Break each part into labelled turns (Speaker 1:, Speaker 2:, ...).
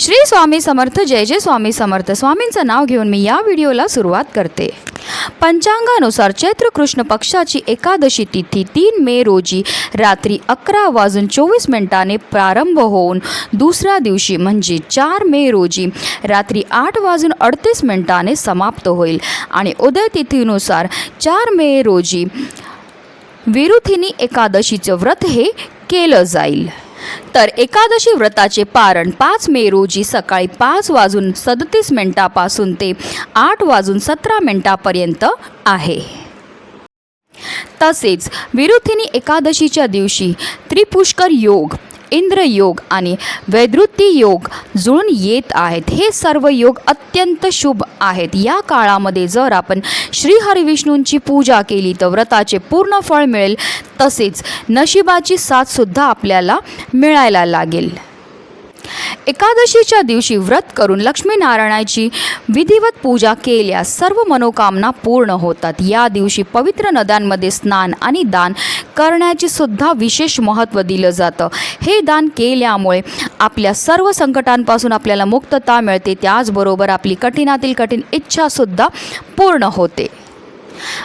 Speaker 1: श्री स्वामी समर्थ जय जय स्वामी समर्थ. स्वामींचं नाव घेऊन मी या व्हिडिओला सुरुवात करते. पंचांगानुसार चैत्र कृष्ण पक्षाची एकादशी तिथी तीन मे रोजी रात्री अकरा वाजून चोवीस मिनिटाने प्रारंभ होऊन दुसऱ्या दिवशी म्हणजे चार मे रोजी रात्री आठ वाजून अडतीस मिनिटाने समाप्त होईल. आणि उदय तिथीनुसार चार मे रोजी विरुथिनी एकादशीचं व्रत हे केलं जाईल. तर एकादशी व्रताचे पारण पाच मे रोजी सकाळी पाच वाजून सदतीस मिनिटापासून ते आठ वाजून सतरा मिनिटापर्यंत आहे. तसेच विरुथिनी एकादशीच्या दिवशी त्रिपुष्कर योग इंद्रयोग आणि वैदृती योग जुळून येत आहेत. हे सर्व योग अत्यंत शुभ आहेत. या काळामध्ये जर आपण श्रीहरिविष्णूंची पूजा केली तर व्रताचे पूर्ण फळ मिळेल. तसेच नशिबाची साथसुद्धा आपल्याला मिळायला लागेल. एकादशीच्या दिवशी व्रत करून लक्ष्मीनारायणाची विधिवत पूजा केल्यास सर्व मनोकामना पूर्ण होतात. या दिवशी पवित्र नद्यांमध्ये स्नान आणि दान करण्याचे सुद्धा विशेष महत्त्व दिलं जातं. हे दान केल्यामुळे आपल्या सर्व संकटांपासून आपल्याला मुक्तता मिळते. त्याचबरोबर आपली कठीणातील कठीण इच्छासुद्धा पूर्ण होते.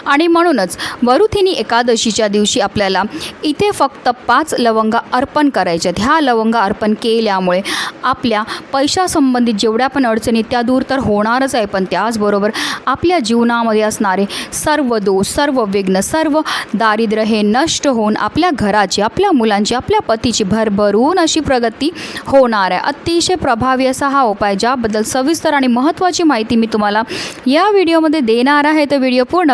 Speaker 1: आणि म्हणूनच वरुथिनी एकादशीच्या दिवशी आपल्याला इथे फक्त पाच लवंगा अर्पण करायच्यात. ह्या लवंगा अर्पण केल्यामुळे आपल्या पैशासंबंधित जेवढ्या पण अडचणी त्या दूर तर होणारच आहे. पण त्याचबरोबर आपल्या जीवनामध्ये असणारे सर्व दोष सर्व विघ्न सर्व दारिद्र्य हे नष्ट होऊन आपल्या घराची आपल्या मुलांची आपल्या पतीची भरभरून अशी प्रगती होणार आहे. अतिशय प्रभावी असा हा उपाय ज्याबद्दल सविस्तर आणि महत्त्वाची माहिती मी तुम्हाला या व्हिडिओमध्ये देणार आहे. तर व्हिडिओ पूर्ण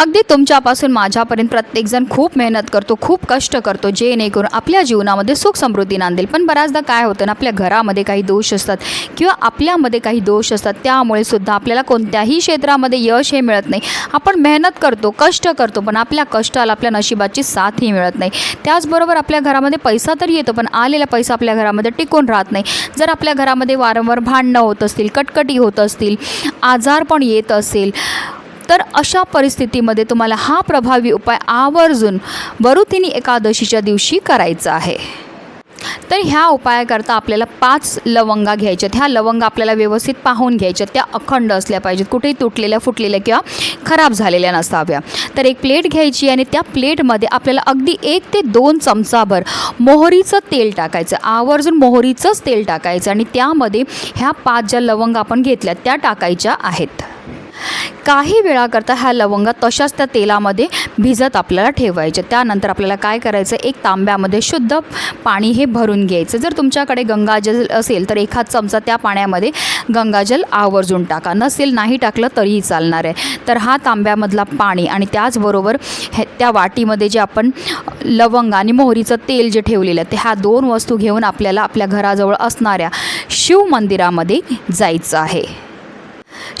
Speaker 1: अगदी तुमच्यापासून माझ्यापर्यंत प्रत्येकजण खूप मेहनत करतो खूप कष्ट करतो जेणेकरून आपल्या जीवनामध्ये सुख समृद्धी नांदेल. पण बऱ्याचदा काय होतं ना आपल्या घरामध्ये काही दोष असतात किंवा आपल्यामध्ये काही दोष असतात त्यामुळे सुद्धा आपल्याला कोणत्याही क्षेत्रामध्ये यश हे मिळत नाही. आपण मेहनत करतो कष्ट करतो पण आपल्या कष्टाला आपल्या नशिबाची साथही मिळत नाही. त्याचबरोबर आपल्या घरामध्ये पैसा तर येतो पण आलेला पैसा आपल्या घरामध्ये टिकून राहत नाही. जर आपल्या घरामध्ये वारंवार भांडणं होत असतील कटकटी होत असतील आजार पण येत असेल तर अशा परिस्थितीमध्ये तुम्हाला हा प्रभावी उपाय आवर्जून वरुतिनी एकादशीच्या दिवशी करायचा आहे. तर ह्या उपायाकरता आपल्याला पाच लवंगा घ्यायच्यात. ह्या लवंगा आपल्याला व्यवस्थित पाहून घ्यायच्यात. त्या अखंड असल्या पाहिजेत. कुठेही तुटलेल्या फुटलेल्या किंवा खराब झालेल्या नसाव्या. तर एक प्लेट घ्यायची आणि त्या प्लेटमध्ये आपल्याला अगदी एक ते दोन चमचाभर मोहरीचं तेल टाकायचं. आवर्जून मोहरीचंच तेल टाकायचं आणि त्यामध्ये ह्या पाच ज्या लवंगा आपण घेतल्या त्या टाकायच्या आहेत. काही वेळाकरता ह्या लवंगा तशाच त्या तेलामध्ये भिजत आपल्याला ठेवायचे. त्यानंतर आपल्याला काय करायचं? एक तांब्यामध्ये शुद्ध पाणी हे भरून घ्यायचं. जर तुमच्याकडे गंगाजल असेल तर एखाद चमचा त्या पाण्यामध्ये गंगाजल आवर्जून टाका. नसेल नाही टाकलं तरीही चालणार आहे. तर हा तांब्यामधला पाणी आणि त्याचबरोबर हे त्या वाटीमध्ये जे आपण लवंग आणि मोहरीचं तेल जे ठेवलेलं आहे ते ह्या दोन वस्तू घेऊन आपल्याला आपल्या घराजवळ असणाऱ्या शिव मंदिरामध्ये जायचं आहे.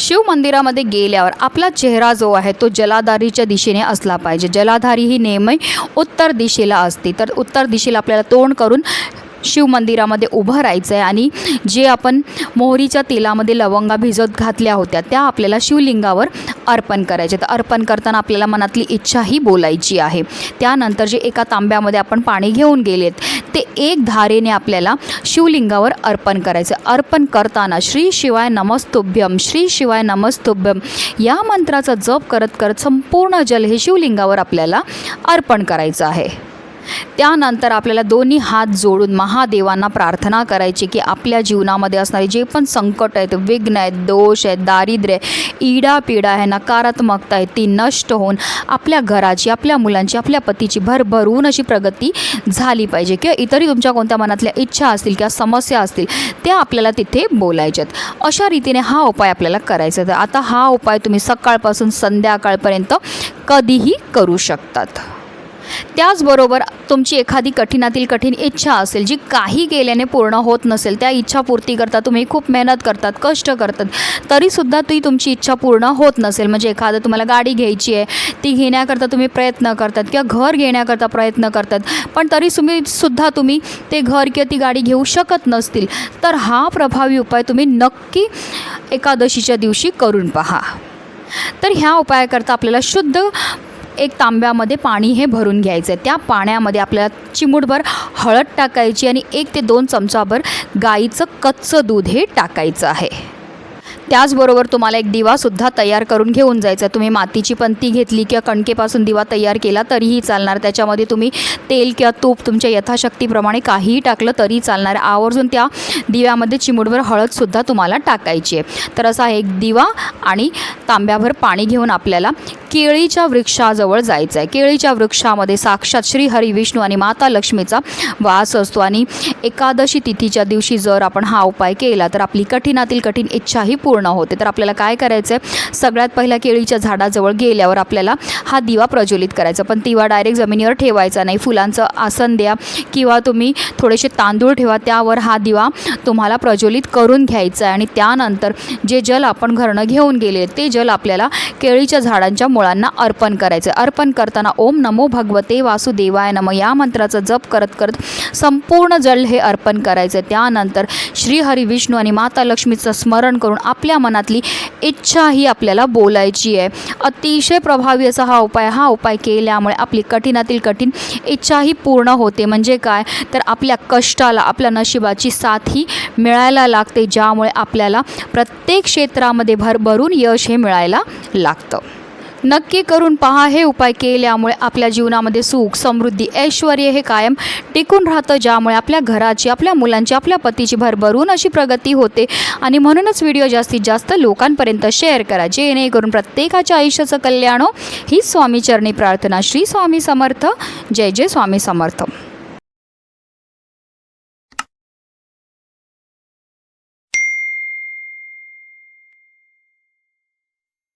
Speaker 1: शिवमंदिरामध्ये गेल्यावर आपला चेहरा जो आहे तो जलाधारीच्या दिशेने असला पाहिजे. जलाधारी ही नेहमी उत्तर दिशेला असते. तर उत्तर दिशेला आपल्याला तोंड करून शिवमंदिरामध्ये उभं राहायचं आहे आणि जे आपण मोहरीच्या तेलामध्ये लवंगा भिजत घातल्या होत्या त्या आपल्याला शिवलिंगावर अर्पण करायचे. तर अर्पण करताना आपल्याला मनातली इच्छाही बोलायची आहे. त्यानंतर जे एका तांब्यामध्ये आपण पाणी घेऊन गेलेत ते एक धारेने आपल्याला शिवलिंगावर अर्पण करायचं. अर्पण करताना श्री शिवाय नमस्तुभ्यम श्री शिवाय नमस्तुभ्यम या मंत्राचा जप करत करत संपूर्ण जल हे शिवलिंगावर आपल्याला अर्पण करायचं आहे. त्यानंतर आपल्याला दोन्ही हात जोडून महादेवांना प्रार्थना करायची की आपल्या जीवनामध्ये असणारे जे पण संकट आहेत विघ्न आहेत दोष आहेत दारिद्र्य आहे, इडा आहे नकारात्मकता आहे ती नष्ट होऊन आपल्या घराची आपल्या मुलांची आपल्या पतीची भरभरून अशी प्रगती झाली पाहिजे. किंवा इतरही तुमच्या कोणत्या मनातल्या इच्छा असतील किंवा समस्या असतील त्या आपल्याला तिथे बोलायच्यात. अशा रीतीने हा उपाय आपल्याला करायचा आहे. तर आता हा उपाय तुम्ही सकाळपासून संध्याकाळपर्यंत कधीही करू शकतात. त्याचबरोबर तुमची एखादी कठीणातील कठीण इच्छा असेल जी काही केल्याने पूर्ण होत नसेल त्या इच्छापूर्ती करता तुम्ही खूप मेहनत करतात कष्ट करतात तरीसुद्धा ती तुमची इच्छा पूर्ण होत नसेल. म्हणजे एखादं तुम्हाला गाडी घ्यायची आहे ती घेण्याकरता तुम्ही प्रयत्न करतात किंवा घर घेण्याकरता प्रयत्न करतात पण तरी तुम्ही सुद्धा तुम्ही ते घर किंवा ती गाडी घेऊ शकत नसतील. तर हा प्रभावी उपाय तुम्ही नक्की एकादशीच्या दिवशी करून पहा. तर ह्या उपायाकरता आपल्याला शुद्ध एक तांब्यामध्ये पाणी हे भरून घ्यायचं आहे त्या पाण्यामध्ये आपल्याला चिमूटभर हळद टाकायची आणि एक ते दोन चमचाभर गाईचं कच्चं दूध हे टाकायचं आहे. त्याचबरोबर तुम्हाला एक दिवासुद्धा तयार करून घेऊन जायचा आहे. तुम्ही मातीची पंती घेतली किंवा कणकेपासून दिवा तयार केला तरीही चालणार. त्याच्यामध्ये तुम्ही तेल किंवा तूप तुमच्या यथाशक्तीप्रमाणे काहीही टाकलं तरी चालणार. आवर्जून त्या दिव्यामध्ये चिमूटभर हळदसुद्धा तुम्हाला टाकायची आहे. तर असा एक दिवा आणि तांब्याभर पाणी घेऊन आपल्याला केळीच्या वृक्षाजवळ जायचं आहे. केळीच्या वृक्षामध्ये साक्षात श्री हरी विष्णू आणि माता लक्ष्मीचा वास असतो आणि एकादशी तिथीच्या दिवशी जर आपण हा उपाय केला तर आपली कठीणातील कठीण इच्छाही पूर्ण होते. तर आपल्याला काय करायचं आहे सगळ्यात पहिल्या केळीच्या झाडाजवळ गेल्यावर आपल्याला हा दिवा प्रज्वलित करायचा. पण दिवा डायरेक्ट जमिनीवर ठेवायचा नाही. फुलांचं आसन द्या किंवा तुम्ही थोडेसे तांदूळ ठेवा. त्यावर हा दिवा तुम्हाला प्रज्वलित करून घ्यायचा आहे. आणि त्यानंतर जे जल आपण घरनं घेऊन गेले ते जल आपल्याला केळीच्या झाडांच्या मुळांना अर्पण करायचं अर्पण करताना ओम नमो भगवते वासुदेवाय नम या मंत्राचा जप करत करत संपूर्ण जल हे अर्पण करायचं त्यानंतर श्री हरी विष्णू आणि माता लक्ष्मीचं स्मरण करून आपल्या मनातली इच्छा ही आपल्याला बोलायची आहे. अतिशय प्रभावी असा हा उपाय हा उपाय केल्यामुळे आपली कठीणातील कठीण इच्छाही पूर्ण होते. म्हणजे काय? तर आपल्या कष्टाला आपल्या नशिबाची साथ ही मिळायला लागते ज्यामुळे आपल्याला प्रत्येक क्षेत्रामध्ये भरभरून यश हे मिळायला लागतं. नक्की करून पहा हे उपाय केल्यामुळे आपल्या जीवनामध्ये सुख समृद्धी ऐश्वर हे कायम टिकून राहतं ज्यामुळे आपल्या घराची आपल्या मुलांची आपल्या पतीची भरभरून अशी प्रगती होते. आणि म्हणूनच व्हिडिओ जास्तीत जास्त लोकांपर्यंत शेअर करा जेणेकरून प्रत्येकाच्या आयुष्याचं कल्याण हो. ही स्वामीचरणी प्रार्थना श्री स्वामी समर्थ. जय जय स्वामी समर्थ.